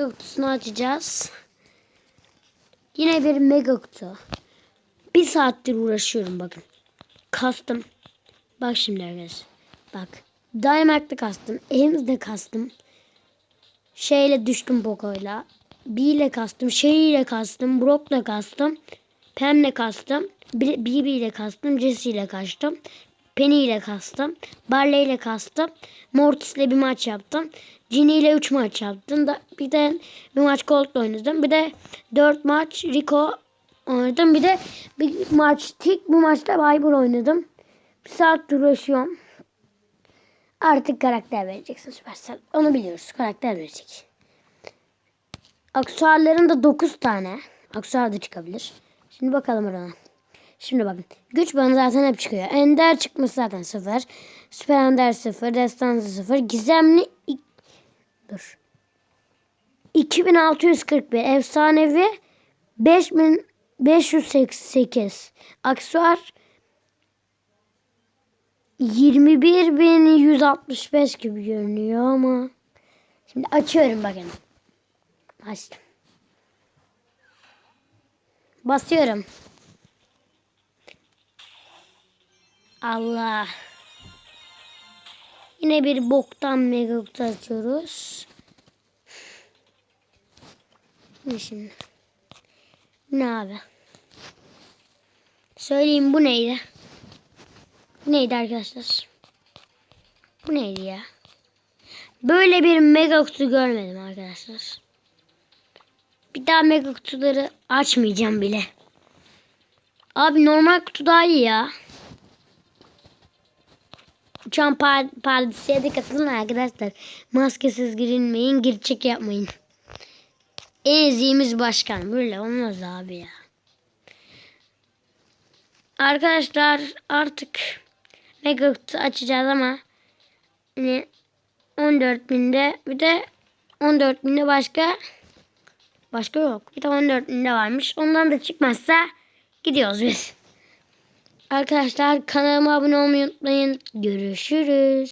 Mega kutusunu açacağız. Yine bir mega kutu. Bir saattir uğraşıyorum bakın. Kastım. Bak şimdi arkadaşlar. Bak. Dynamite'da kastım. Elimizde kastım. Şeyle düştüm Poco'yla. B ile kastım. Şey ile kastım. Brock'la kastım. Pam'le kastım. BB ile kastım. Jesse ile kastım. Penny ile kastım. Barley ile kastım. Mortis ile bir maç yaptım. Ginny ile 3 maç yaptım. Da, bir de bir maç Colt'la oynadım. Bir de 4 maç Rico oynadım. Bir de bir maç tik bu maçta Viper oynadım. Bir saat uğraşıyorum. Artık karakter vereceksin Supercell. Onu biliyoruz. Karakter verecek. Aksesuarların da 9 tane. Aksesuar da çıkabilir. Şimdi bakalım oradan. Şimdi bakın. Güç bana zaten hep çıkıyor. Ender çıkması zaten 0. Süper Ender 0. Destansı 0. Gizemli Dur. 2641. Efsanevi 5588. Aksesuar 21165 gibi görünüyor ama şimdi açıyorum bakın. Açtım. Basıyorum. Allah. Yine bir boktan mega kutu açıyoruz. Ne şimdi? Ne abi? Söyleyeyim bu neydi? Bu neydi arkadaşlar? Bu neydi ya? Böyle bir mega kutu görmedim arkadaşlar. Bir daha mega kutuları açmayacağım bile. Abi normal kutu daha iyi ya. Uçan par partisiye de katılın arkadaşlar. Maskesiz girilmeyin, gir çek yapmayın. En başkan. Böyle olmaz abi ya. Arkadaşlar artık mega açacağız ama hani 14 binde bir de 14 binde başka başka yok. Bir de 14 binde varmış. Ondan da çıkmazsa gidiyoruz biz. Arkadaşlar kanalıma abone olmayı unutmayın. Görüşürüz.